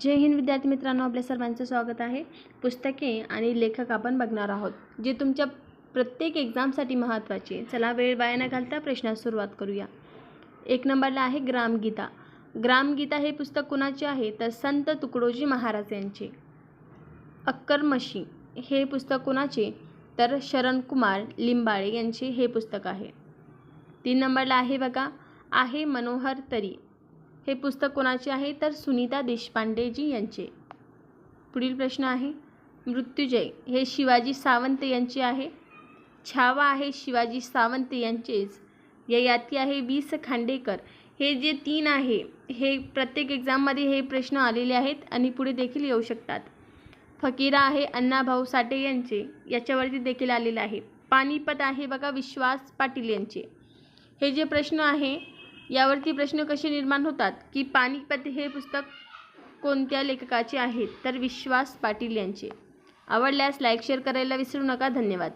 जय हिंद विद्यार्थी मित्रांनो आपल्या सर्वांचं स्वागत आहे. पुस्तके आणि लेखक आपण बघणार आहोत जे तुमच्या प्रत्येक एक्झामसाठी महत्त्वाचे. चला वेळ वाया न घालता प्रश्नास सुरुवात करूया. एक नंबरला आहे ग्रामगीता. ग्रामगीता हे पुस्तक कुणाचे आहे? तर संत तुकडोजी महाराज यांचे. अक्करमशी हे पुस्तक कुणाचे? तर शरणकुमार लिंबाळे यांचे हे पुस्तक आहे. तीन नंबरला आहे बघा. आहे मनोहर तरी. हे पुस्तक कोणाचे आहे? तर सुनीता देशपांडेजी यांचे. पुढील प्रश्न आहे मृत्युजय हे शिवाजी सावंत यांचे आहे. छावा आहे शिवाजी सावंत यांचेच. ययाती आहे वी स खांडेकर. हे जे तीन आहे हे प्रत्येक एक्झाममध्ये हे प्रश्न आलेले आहेत आणि पुढे देखील येऊ शकतात. फकीरा आहे अण्णाभाऊ साठे यांचे. याच्यावरती देखील आलेलं आहे. पानिपत आहे बघा विश्वास पाटील यांचे. हे जे प्रश्न आहे यावरती प्रश्न कसे निर्माण होतात? की पानिपत हे पुस्तक कोणत्या लेखकाचे आहेत तर विश्वास पाटील यांचे. आवडल्यास लाईक शेअर करायला विसरू नका. धन्यवाद.